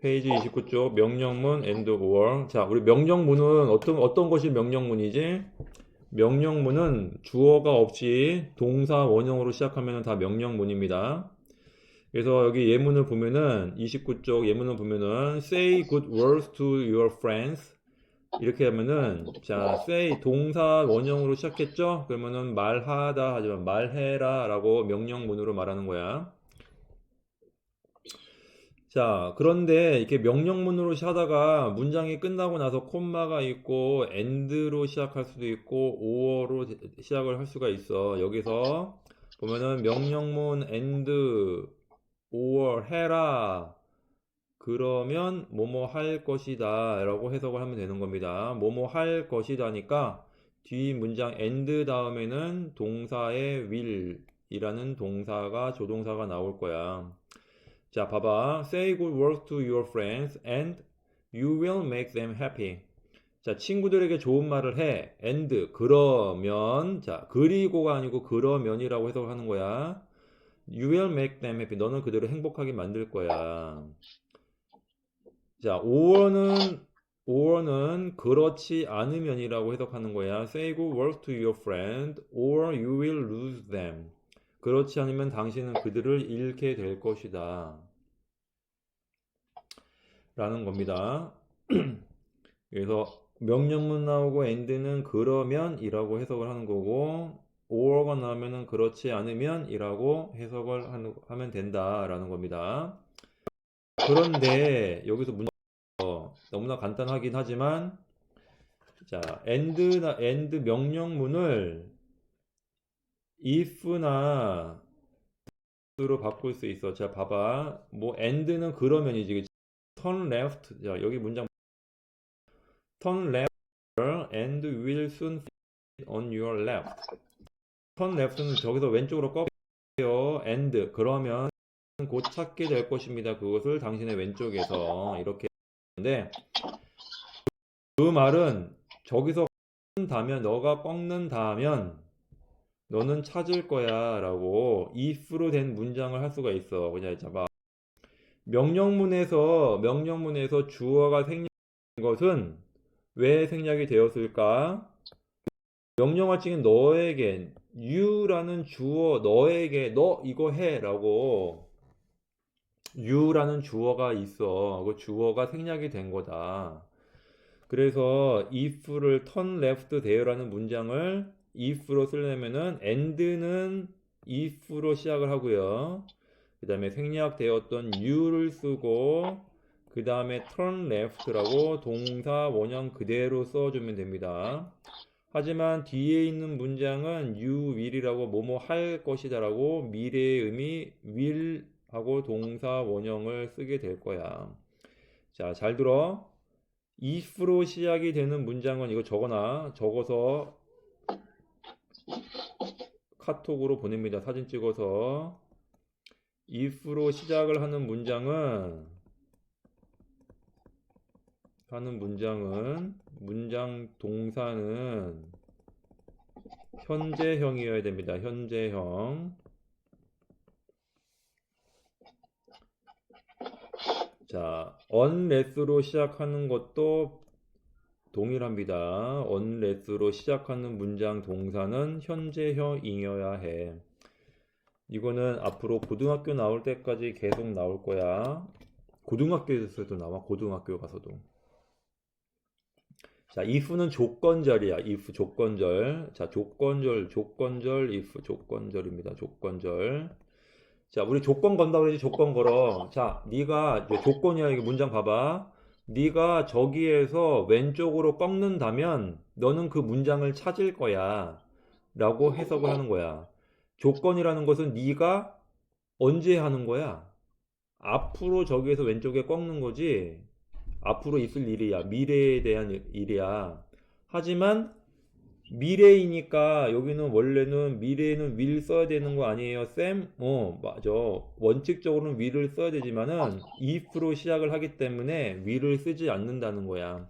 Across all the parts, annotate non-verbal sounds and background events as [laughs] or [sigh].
페이지 29쪽 명령문 and or. 자, 우리 명령문은 어떤 어떤 것이 명령문이지? 명령문은 주어가 없이 동사 원형으로 시작하면 다 명령문입니다. 그래서 여기 예문을 보면은 29쪽 예문을 보면은 say good words to your friends 이렇게 하면은 자 say 동사 원형으로 시작했죠? 그러면은 말하다 하지만 말해라라고 명령문으로 말하는 거야. 자, 그런데 이렇게 명령문으로 하다가 문장이 끝나고 나서 콤마가 있고 end로 시작할 수도 있고 or로 시작을 할 수가 있어. 여기서 보면은 명령문 and or 해라. 그러면 뭐뭐 할 것이다 라고 해석을 하면 되는 겁니다. 뭐뭐 할 것이다니까 뒤 문장 and 다음에는 동사의 will 이라는 동사가 조동사가 나올 거야. 자, 봐봐. Say good words to your friends and you will make them happy. 자, 친구들에게 좋은 말을 해. and 그러면 자, 그리고가 아니고 그러면이라고 해석을 하는 거야. You will make them happy. 너는 그들을 행복하게 만들 거야. 자, or는 or는 그렇지 않으면이라고 해석하는 거야. Say good words to your friend or you will lose them. 그렇지 않으면 당신은 그들을 잃게 될 것이다. 라는 겁니다. [clears throat] 그래서 명령문 나오고 and는 그러면 이라고 해석을 하는 거고 or가 나오면은 그렇지 않으면 이라고 해석을 하는- 하면 된다라는 겁니다. 그런데 여기서 문제 너무나 간단하긴 하지만 자 and 명령문을 if나 로 바꿀 수 있어. 자, 봐봐. 뭐 and는 그러면이지. 그치? turn left. 자, 여기 문장 turn left and will soon on your left. turn left는 저기서 왼쪽으로 꺾여요. and 그러면 곧 찾게 될 것입니다. 그것을 당신의 왼쪽에서 이렇게 하는데 그 말은 저기서 꺾는다면 너가 꺾는다면 너는 찾을 거야 라고 if로 된 문장을 할 수가 있어. 그냥 잡아. 명령문에서, 명령문에서 주어가 생략된 것은 왜 생략이 되었을까? 명령어 중에 너에게, you라는 주어, 너에게, 너 이거 해 라고 you라는 주어가 있어. 그 주어가 생략이 된 거다. 그래서 if를 turn left there라는 문장을 if로 쓰려면은 and는 if로 시작을 하고요. 그 다음에 생략되었던 you를 쓰고 그 다음에 turn left라고 동사 원형 그대로 써주면 됩니다. 하지만 뒤에 있는 문장은 you will이라고 뭐뭐 할 것이다 라고 미래의 의미 will 하고 동사 원형을 쓰게 될 거야. 자, 잘 들어. if로 시작이 되는 문장은 이거 적어놔. 적어서 카톡으로 보냅니다. 사진 찍어서. if로 시작을 하는 문장은 하는 문장은 문장 동사는 현재형이어야 됩니다. 현재형. 자, unless로 시작하는 것도 동일합니다. unless로 시작하는 문장 동사는 현재형이어야 해. 이거는 앞으로 고등학교 나올 때까지 계속 나올 거야. 고등학교에서도 나와, 고등학교 가서도. 자, if는 조건절이야. if 조건절. 자, 조건절, 조건절, if 조건절입니다. 조건절. 자, 우리 조건 건다고 그러지 조건 걸어. 자, 네가 조건이야. 이게 문장 봐봐. 네가 저기에서 왼쪽으로 꺾는다면 너는 그 문장을 찾을 거야. 라고 해석을 하는 거야. 조건이라는 것은 네가 언제 하는 거야? 앞으로 저기에서 왼쪽에 꺾는 거지. 앞으로 있을 일이야. 미래에 대한 일- 일이야. 하지만 미래이니까 여기는 원래는 미래에는 will 써야 되는 거 아니에요, 쌤? 어, 맞아. 원칙적으로는 will을 써야 되지만은 if로 시작을 하기 때문에 will을 쓰지 않는다는 거야.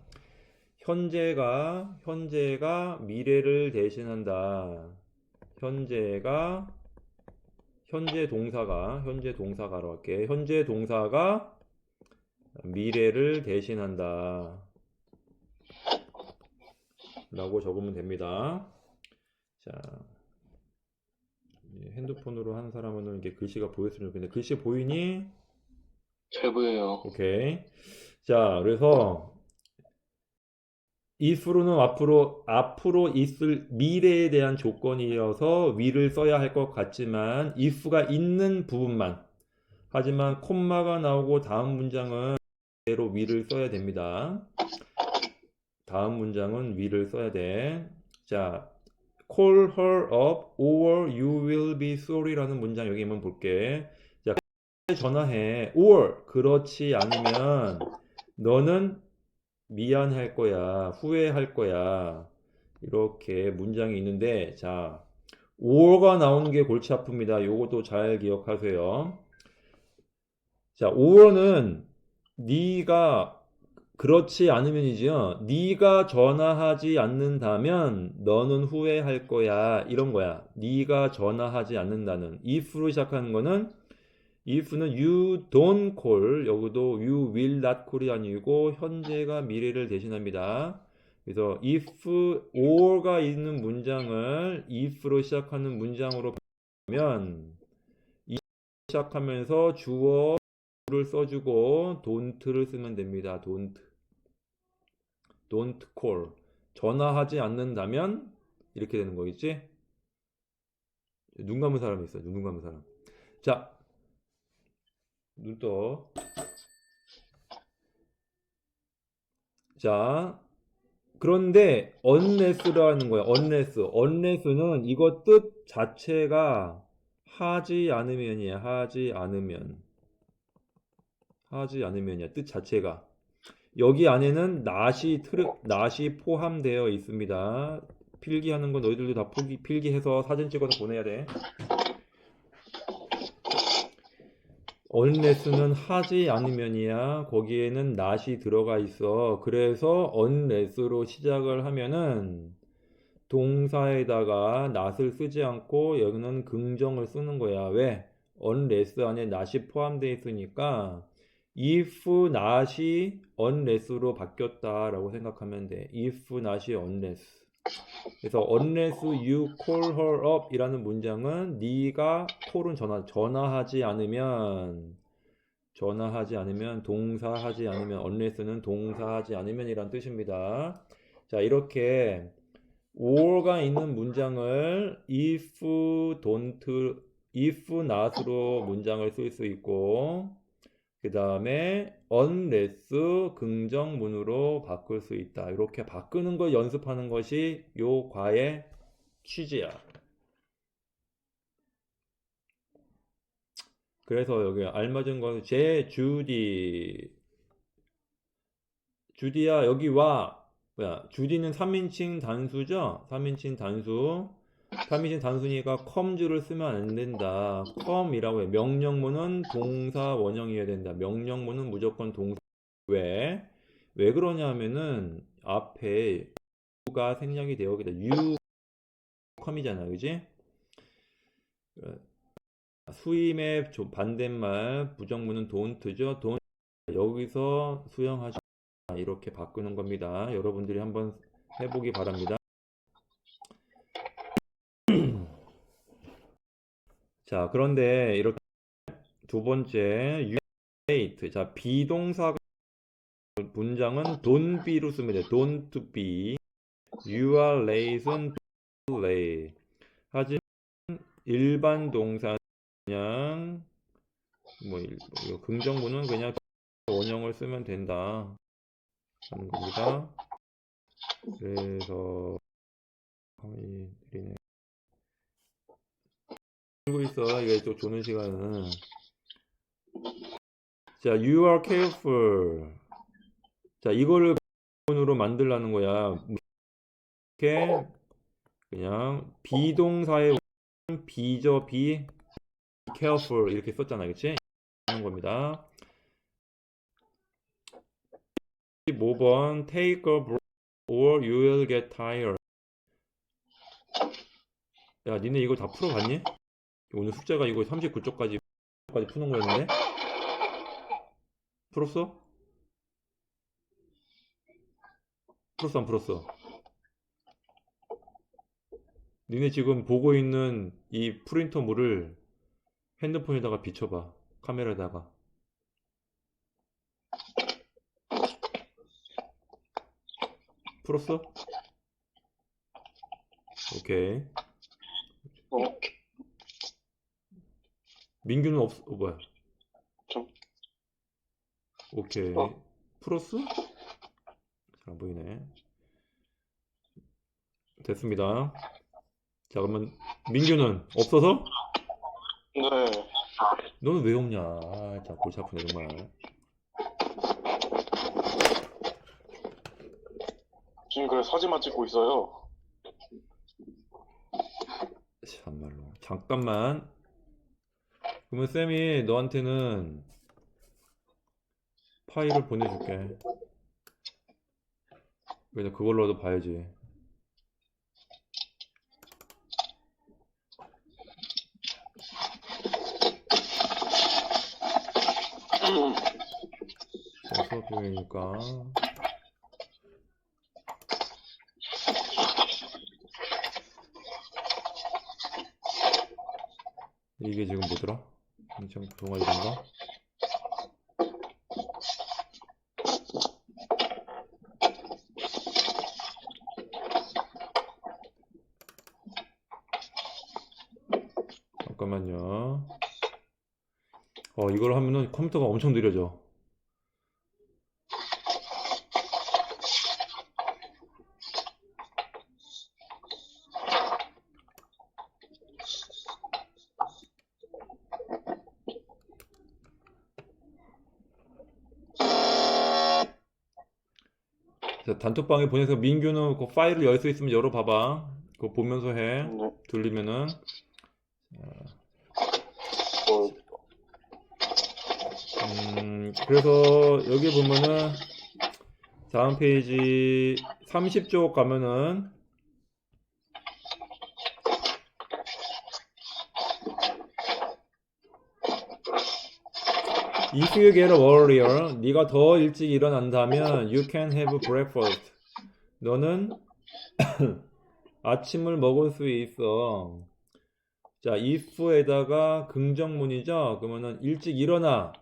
현재가 현재가 미래를 대신한다. 현재가 현재 동사가 현재 동사가로 할게. 현재 동사가 미래를 대신한다. 라고 적으면 됩니다. 자, 이 핸드폰으로 하는 사람은 이게 글씨가 보였으면 좋겠는데 글씨 보이니? 잘 보여요. 오케이. 자, 그래서 if로는 앞으로 앞으로 있을 미래에 대한 조건이어서 위를 써야 할 것 같지만 if가 있는 부분만 하지만 콤마가 나오고 다음 문장은 대로 위를 써야 됩니다. 다음 문장은 위를 써야 돼. 자, call her up or you will be sorry라는 문장 여기 한번 볼게. 자, 전화해. or 그렇지 않으면 너는 미안할 거야. 후회할 거야. 이렇게 문장이 있는데 자, or가 나오는 게 골치 아픕니다. 요것도 잘 기억하세요. 자, or는 네가 그렇지 않으면이지요. 네가 전화하지 않는다면 너는 후회할 거야. 이런 거야. 네가 전화하지 않는다는 if로 시작하는 거는 if는 you don't call 여기도 you will not call이 아니고 현재가 미래를 대신합니다. 그래서 if or가 있는 문장을 if로 시작하는 문장으로 바꾸면 시작하면서 주어를 써주고 don't를 쓰면 됩니다. don't don't call 전화하지 않는다면 이렇게 되는 거겠지? 눈 감은 사람이 있어. 눈 감은 사람. 자, 눈 떠. 자, 그런데 unless라는 거야. unless. unless는 이거 뜻 자체가 하지 않으면이야. 하지 않으면. 하지 않으면이야. 뜻 자체가. 여기 안에는 not이 트르, not이 포함되어 있습니다. 필기하는 거 너희들도 다 필기, 필기해서 사진 찍어서 보내야 돼. unless는 하지 않으면이야. 거기에는 not이 들어가 있어. 그래서 unless로 시작을 하면은 동사에다가 not을 쓰지 않고 여기는 긍정을 쓰는 거야. 왜? unless 안에 not이 포함되어 있으니까 if not이 unless로 바뀌었다라고 생각하면 돼. if not이 unless. 그래서 unless you call her up 이라는 문장은 네가 call은 전화 전화하지 않으면 전화하지 않으면 동사하지 않으면 unless는 동사하지 않으면 이란 뜻입니다. 자, 이렇게 or가 있는 문장을 if don't if not으로 문장을 쓸 수 있고 그 다음에 unless 긍정문으로 바꿀 수 있다. 이렇게 바꾸는 걸 연습하는 것이 요 과의 취지야. 그래서 여기 알맞은 것은 제 주디 주디야 여기 와 뭐야 주디는 3인칭 단수죠? 3인칭 단수 3인칭 단수니까 come를 쓰면 안 된다. come이라고 해. 명령문은 동사 원형이어야 된다. 명령문은 무조건 동사. 왜? 왜 그러냐면은 앞에 you가 생략이 되어 있다. you come이잖아. 그지? 수임의 조- 반대말 부정문은 don't죠. don't 여기서 수용하지 마. 이렇게 바꾸는 겁니다. 여러분들이 한번 해보기 바랍니다. 자, 그런데 이렇게 두 번째 late. 자, 비동사가 문장은 don't be로 쓰면 돼. don't be. You are late은 too late. 하지만 일반 동사 그냥 뭐 긍정문은 그냥 원형을 쓰면 된다 하는 겁니다. 그래서 가만히 느리네. 알고 있어. 이게 또 조는 시간은. 자, you are careful. 자, 이거를 으로 만들라는 거야. 이렇게 그냥 비동사의 비죠, 비. careful 이렇게 썼잖아. 그치? 하는 겁니다. 15번 take a break or you will get tired. 야, 니네 이거 다 풀어봤니? 오늘 숙제가 이거 39쪽까지 까지 푸는 거였는데 풀었어? 풀었어 안 풀었어? 니네 지금 보고 있는 이 프린터물을 핸드폰에다가 비춰봐 카메라에다가 풀었어? 오케이 민규는 없, 어, 뭐야? 좀. 오케이. 어. 풀었어? 잘안 보이네. 됐습니다. 자, 그러면 민규는 없어서? 네. 너는 왜 없냐? 아, 자, 골치 아프네, 정말. 지금 그래 사진만 찍고 있어요. 참말로. 잠깐만. 그러면 쌤이 너한테는 파일을 보내줄게. 그래서 그걸로도 봐야지. 자, 수업 중이니까. 이게 지금 뭐더라? 인천 동아일인가? 잠깐만요. 어, 이걸 하면은 컴퓨터가 엄청 느려져. 단톡방에 보내서 민규는 그 파일을 열 수 있으면 열어봐봐. 그거 보면서 해. 네. 들리면은. 뭐, 음, 그래서 여기 보면은 다음 페이지 30쪽 가면은 If you get up earlier, 네가 더 일찍 일어난다면 you can have breakfast. 너는 [coughs] 아침을 먹을 수 있어. 자, if에다가 긍정문이죠. 그러면은 일찍 일어나.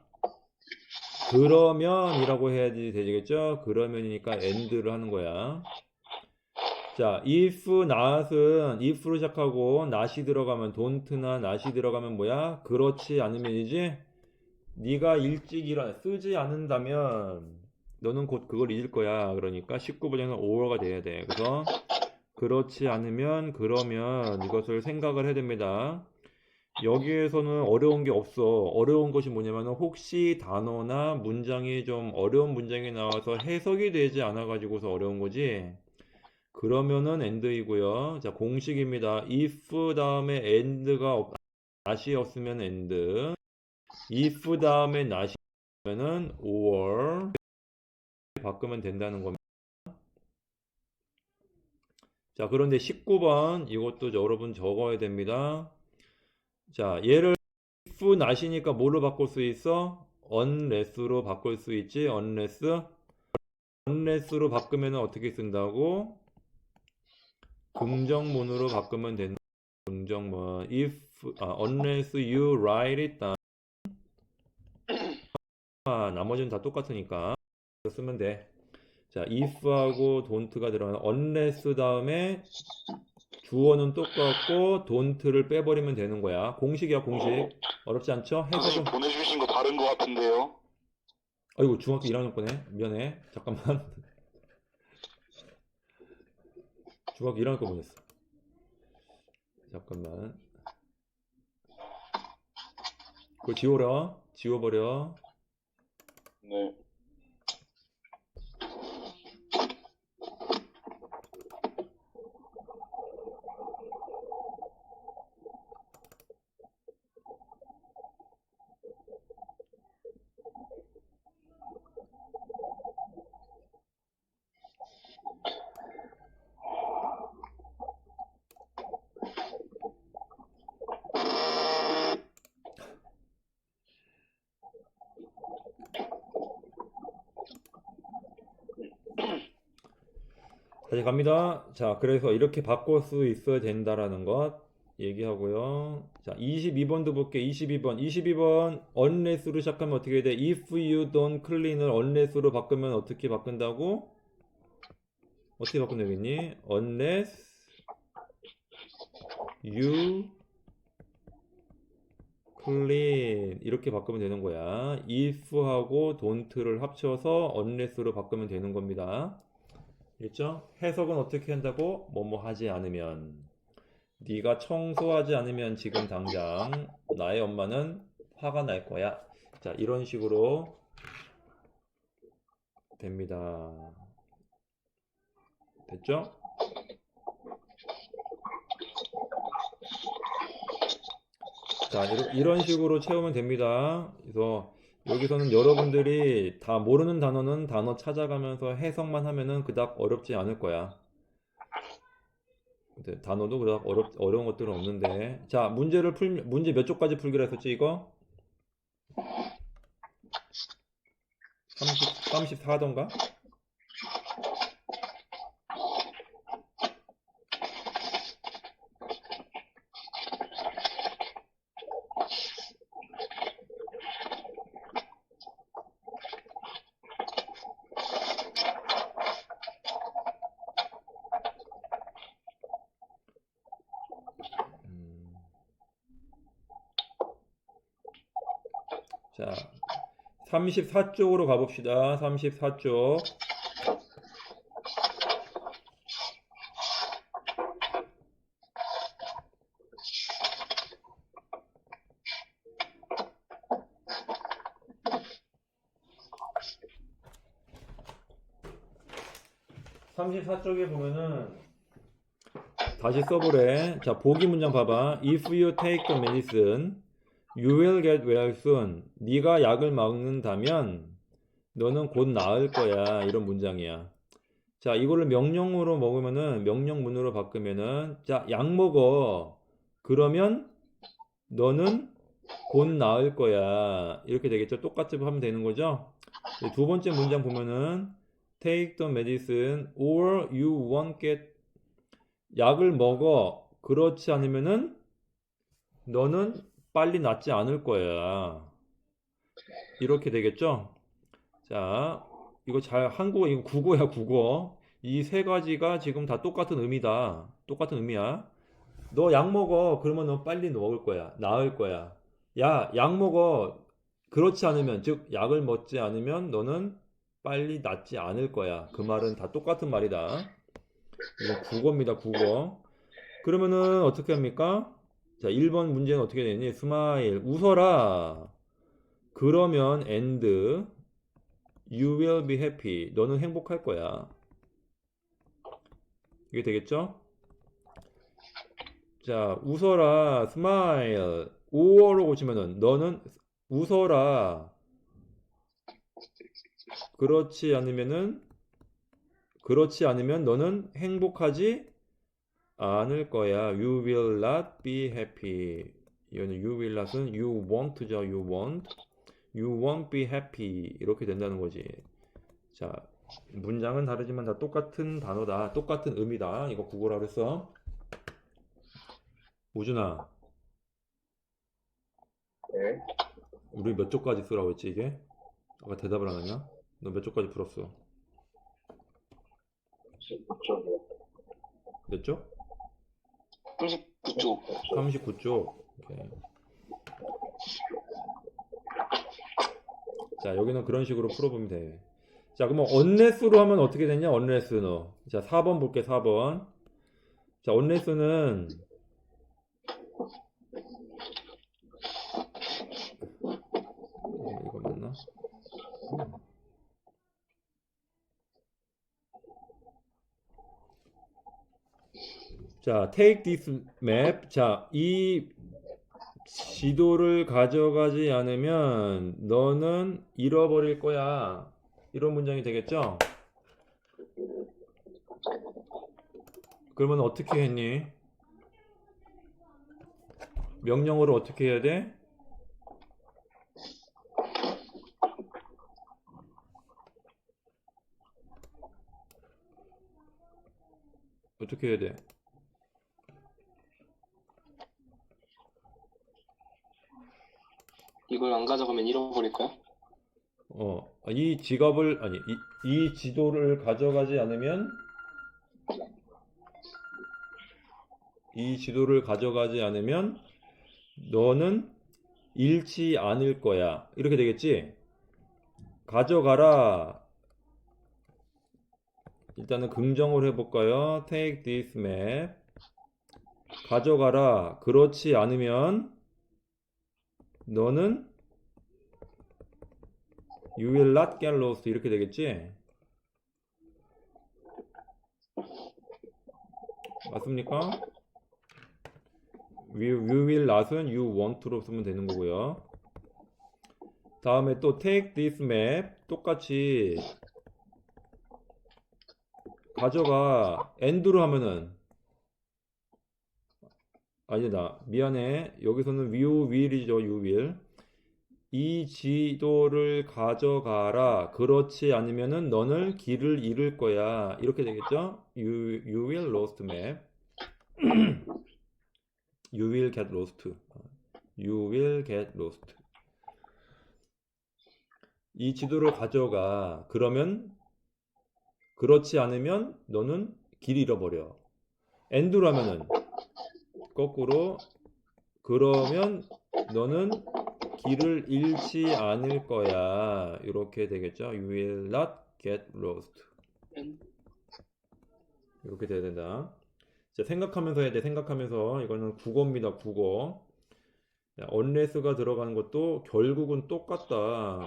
그러면이라고 해야지 되겠죠? 그러면이니까 and를 하는 거야. 자, if not은 if로 시작하고 not이 들어가면 don't나 not이 들어가면 뭐야? 그렇지 않으면이지? 네가 일찍 일어나 쓰지 않는다면 너는 곧 그걸 잊을 거야. 그러니까 19번에는 or가 돼야 돼. 그래서 그렇지 않으면 그러면 이것을 생각을 해야 됩니다. 여기에서는 어려운 게 없어. 어려운 것이 뭐냐면 혹시 단어나 문장이 좀 어려운 문장이 나와서 해석이 되지 않아 가지고서 어려운 거지. 그러면은 and이고요. 자, 공식입니다. if 다음에 and가 없, not이 없으면 and. If 다음에 not이 있으면은 or 바꾸면 된다는 겁니다. 자, 그런데 19번 이것도 여러분 적어야 됩니다. 자, 얘를 if not이니까 뭘로 바꿀 수 있어? unless로 바꿀 수 있지. unless. unless로 바꾸면 어떻게 쓴다고? 긍정문으로 바꾸면 된다. 긍정문. if 아, unless you write it down. 아, 나머지는 다 똑같으니까 쓰면 돼. 자, if하고 don't가 들어가는 unless 다음에 주어는 똑같고 don't를 빼버리면 되는 거야. 공식이야, 공식. 어렵지 않죠? 선생님 해석은. 보내주신 거 다른 거 같은데요? 아이고, 중학교 1학년 거네. 미안해. 잠깐만. [laughs] 중학교 1학년 거 보냈어. 잠깐만. 그거 지워라. 지워버려. 네. 다시 갑니다. 자, 그래서 이렇게 바꿀 수 있어야 된다라는 것 얘기하고요. 자, 22번도 볼게. 22번. 22번 unless로 시작하면 어떻게 돼? if you don't clean을 unless로 바꾸면 어떻게 바꾼다고? 어떻게 바꾸면 되겠니? unless you clean 이렇게 바꾸면 되는 거야. if하고 don't를 합쳐서 unless로 바꾸면 되는 겁니다. 알겠죠? 해석은 어떻게 한다고? 뭐뭐 하지 않으면 네가 청소하지 않으면 지금 당장 나의 엄마는 화가 날 거야. 자, 이런 식으로 됩니다. 됐죠? 자, 이런 식으로 채우면 됩니다. 그래서 여기서는 여러분들이 다 모르는 단어는 단어 찾아가면서 해석만 하면은 그닥 어렵지 않을 거야. 근데 단어도 그닥 어렵, 어려운 것들은 없는데. 자, 문제를 풀, 문제 몇 쪽까지 풀기로 했었지, 이거? 30, 34던가? 34쪽으로 가봅시다. 34쪽. (34쪽에) 보면은 다시 써보래. 자, 보기 문장 봐봐. If you take the medicine, you will get well soon. 네가 약을 먹는다면 너는 곧 나을 거야. 이런 문장이야. 자, 이거를 명령으로 먹으면은 명령문으로 바꾸면은 자, 약 먹어. 그러면 너는 곧 나을 거야. 이렇게 되겠죠. 똑같이 하면 되는 거죠. 네, 두 번째 문장 보면은 take the medicine or you won't get 약을 먹어. 그렇지 않으면은 너는 빨리 낫지 않을 거야. 이렇게 되겠죠? 자, 이거 잘 한국어 이거 국어야 국어. 이 세 가지가 지금 다 똑같은 의미다. 똑같은 의미야. 너 약 먹어. 그러면 너 빨리 먹을 거야. 나을 거야. 야, 약 먹어. 그렇지 않으면 즉 약을 먹지 않으면 너는 빨리 낫지 않을 거야. 그 말은 다 똑같은 말이다. 이거 국어입니다, 국어. 그러면은 어떻게 합니까? 자, 1번 문제는 어떻게 되니? 스마일, 웃어라. 그러면 and you will be happy. 너는 행복할 거야. 이게 되겠죠? 자, 웃어라. smile. 5어로 고치면은 너는 웃어라. 그렇지 않으면은 그렇지 않으면 너는 행복하지 않을 거야. You will not be happy. 이거는 you will not은 you won't죠. You won't. You won't be happy. 이렇게 된다는 거지. 자, 문장은 다르지만 다 똑같은 단어다. 똑같은 의미다. 이거 국어라 그랬어. 우준아, 네. 우리 몇 쪽까지 쓰라고 했지 이게? 아까 대답을 안 하냐? 너 몇 쪽까지 풀었어? 몇 쪽? 39쪽. 39쪽. 오케이. 자, 여기는 그런 식으로 풀어보면 돼. 자, 그러면 언레스로 하면 어떻게 되냐? 언레스 너. 자, 4번 볼게, 4번. 자, 언레스는 이거 맞나? 음. 자, take this map. 자, 이 지도를 가져가지 않으면 너는 잃어버릴 거야. 이런 문장이 되겠죠? 그러면 어떻게 했니? 명령어로 어떻게 해야 돼? 어떻게 해야 돼? 이걸 안 가져가면 잃어버릴까요? 어, 이 지갑을, 아니, 이, 이 지도를 가져가지 않으면, 이 지도를 가져가지 않으면, 너는 잃지 않을 거야. 이렇게 되겠지? 가져가라. 일단은 긍정으로 해볼까요? Take this map. 가져가라. 그렇지 않으면, 너는 You will not get lost 이렇게 되겠지? 맞습니까? You, you will not은 you want to로 쓰면 되는 거고요. 다음에 또 take this map 똑같이 가져가 and로 하면은 아니다 미안해 여기서는 will이죠 you will 이 지도를 가져가라. 그렇지 않으면은 너는 길을 잃을 거야. 이렇게 되겠죠? You, you will lost map. You will get lost. You will get lost. 이 지도를 가져가. 그러면 그렇지 않으면 너는 길 잃어버려. and라면은 거꾸로 그러면 너는 길을 잃지 않을 거야. 이렇게 되겠죠? You will not get lost. 이렇게 돼야 된다. 자, 생각하면서 해야 돼. 생각하면서 이거는 국어입니다. 국어. 자, unless가 들어가는 것도 결국은 똑같다.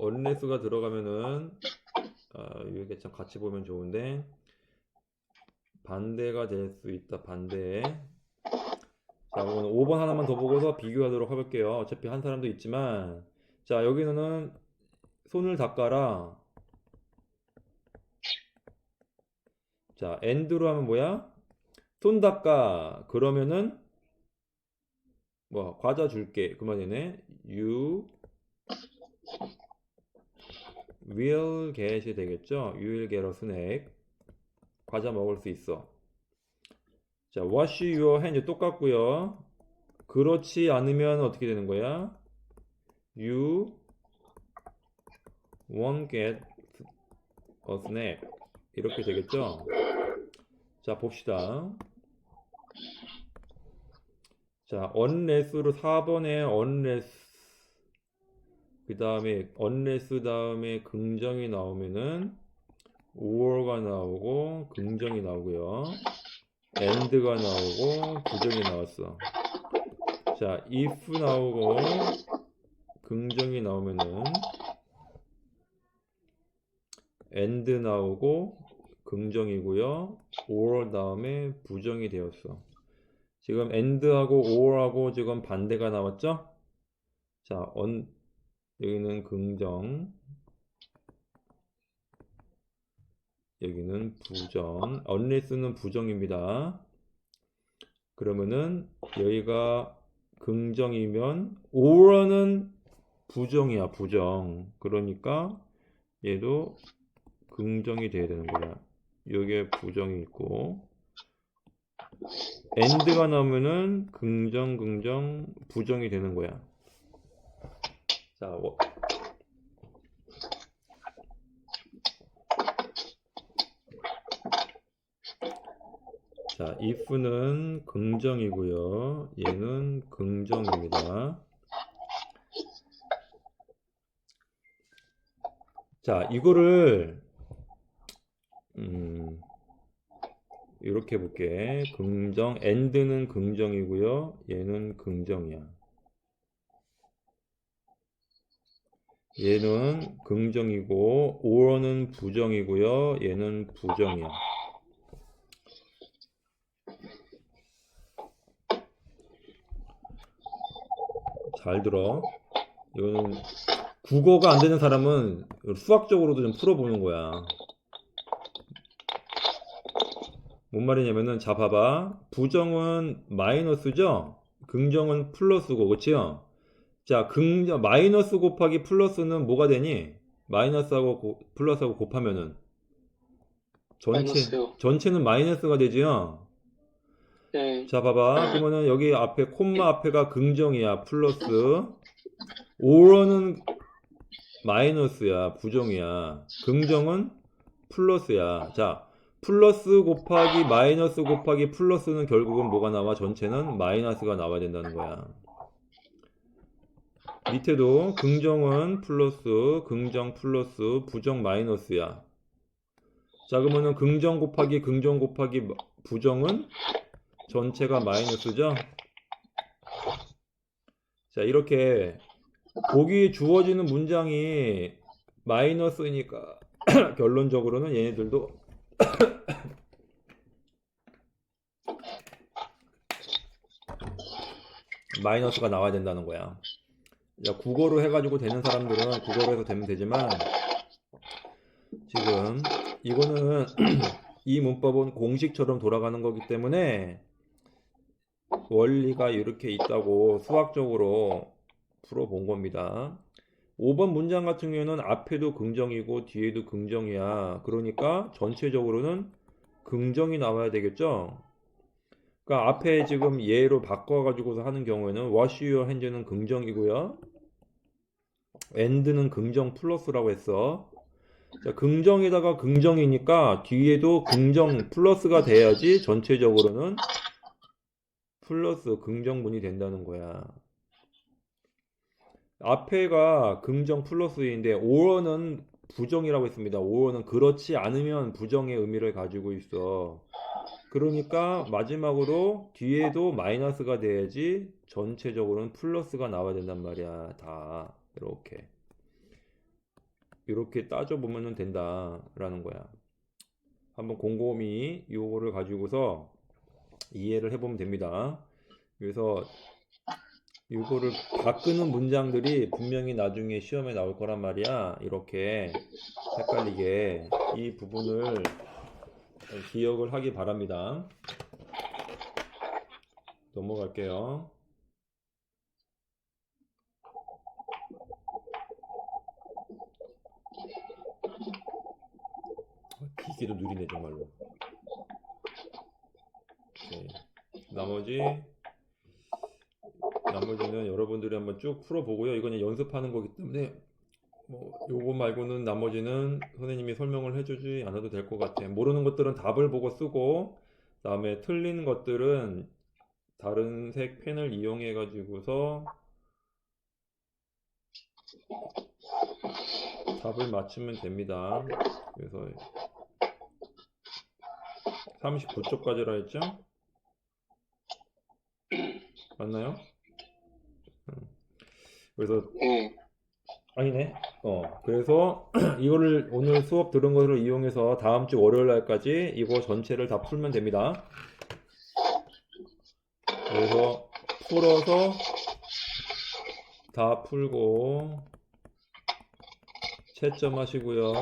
Unless가 들어가면은 아, 이게 참 같이 보면 좋은데 반대가 될 수 있다. 반대. 자, 오늘 5번 하나만 더 보고서 비교하도록 해볼게요. 어차피 한 사람도 있지만. 자, 여기는 손을 닦아라. 자, end로 하면 뭐야? 손 닦아. 그러면은 뭐 과자 줄게. 그 말이네. You will get이 되겠죠? You will get a snack. 과자 먹을 수 있어. 자, wash your hands 똑같고요. 그렇지 않으면 어떻게 되는 거야? You won't get a snack. 이렇게 되겠죠? 자, 봅시다. 자, unless로 4번에 unless 그 다음에 unless 다음에 긍정이 나오면은 or가 나오고 긍정이 나오고요. and가 나오고 부정이 나왔어. 자, if 나오고 긍정이 나오면은 and 나오고 긍정이고요. or 다음에 부정이 되었어. 지금 and하고 or하고 지금 반대가 나왔죠? 자, on 여기는 긍정 여기는 부정. unless는 부정입니다. 그러면은 여기가 긍정이면 or는 부정이야 부정. 그러니까 얘도 긍정이 돼야 되는 거야. 여기에 부정이 있고. and가 나오면은 긍정 긍정 부정이 되는 거야 자, 워- 자, if는 긍정이고요. 얘는 긍정입니다. 자, 이거를 음, 이렇게 볼게. 긍정 and는 긍정이고요. 얘는 긍정이야. 얘는 긍정이고 or는 부정이고요. 얘는 부정이야. 잘 들어. 이거는 국어가 안 되는 사람은 수학적으로도 좀 풀어보는 거야. 뭔 말이냐면은 자 봐봐. 부정은 마이너스죠? 긍정은 플러스고 그치요? 자, 긍정, 마이너스 곱하기 플러스는 뭐가 되니? 마이너스하고 고- 플러스하고 곱하면은 전체, 마이너스요. 전체는 마이너스가 되지요? 네. 자, 봐봐. 그러면은 여기 앞에 콤마 앞에가 긍정이야. 플러스. 5는 마이너스야. 부정이야. 긍정은 플러스야. 자, 플러스 곱하기 마이너스 곱하기 플러스는 결국은 뭐가 나와? 전체는 마이너스가 나와야 된다는 거야. 밑에도 긍정은 플러스, 긍정 플러스, 부정 마이너스야. 자, 그러면은 긍정 곱하기 긍정 곱하기 부정은 전체가 마이너스죠? 자, 이렇게 보기 주어지는 문장이 마이너스니까 [clears throat] 결론적으로는 얘네들도 [clears throat] 마이너스가 나와야 된다는 거야. 자, 국어로 해가지고 되는 사람들은 국어로 해서 되면 되지만 지금 이거는 [clears throat] 이 문법은 공식처럼 돌아가는 거기 때문에 원리가 이렇게 있다고 수학적으로 풀어본 겁니다. 5번 문장 같은 경우에는 앞에도 긍정이고 뒤에도 긍정이야. 그러니까 전체적으로는 긍정이 나와야 되겠죠? 그러니까 앞에 지금 예로 바꿔가지고서 하는 경우에는 wash your hands는 긍정이고요. and는 긍정 플러스라고 했어. 자, 긍정에다가 긍정이니까 뒤에도 긍정 플러스가 돼야지 전체적으로는 플러스 긍정문이 된다는 거야. 앞에가 긍정 플러스인데 오어는 부정이라고 했습니다. 오어는 그렇지 않으면 부정의 의미를 가지고 있어. 그러니까 마지막으로 뒤에도 마이너스가 돼야지 전체적으로는 플러스가 나와야 된단 말이야. 다 이렇게. 이렇게 따져 보면 된다라는 거야. 한번 곰곰이 요거를 가지고서 이해를 해보면 됩니다. 그래서 이거를 바꾸는 문장들이 분명히 나중에 시험에 나올 거란 말이야. 이렇게 헷갈리게 이 부분을 기억을 하기 바랍니다. 넘어갈게요. 기계도 느리네 정말로. 오케이. 나머지 나머지는 여러분들이 한번 쭉 풀어보고요. 이거는 연습하는 거기 때문에 뭐 요거 말고는 나머지는 선생님이 설명을 해주지 않아도 될 것 같아요. 모르는 것들은 답을 보고 쓰고 그다음에 틀린 것들은 다른 색 펜을 이용해 가지고서 답을 맞추면 됩니다. 그래서 39쪽까지라 했죠? 맞나요? 음. 그래서 네. 아니네. 어, 그래서 [clears throat] 이거를 오늘 수업 들은 것을 이용해서 다음 주 월요일 날까지 이거 전체를 다 풀면 됩니다. 그래서 풀어서 다 풀고 채점 하시고요.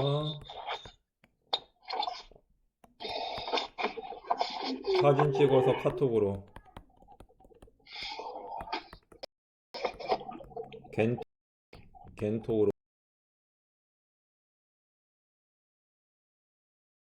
사진 찍어서 카톡으로 겐 겐톡으로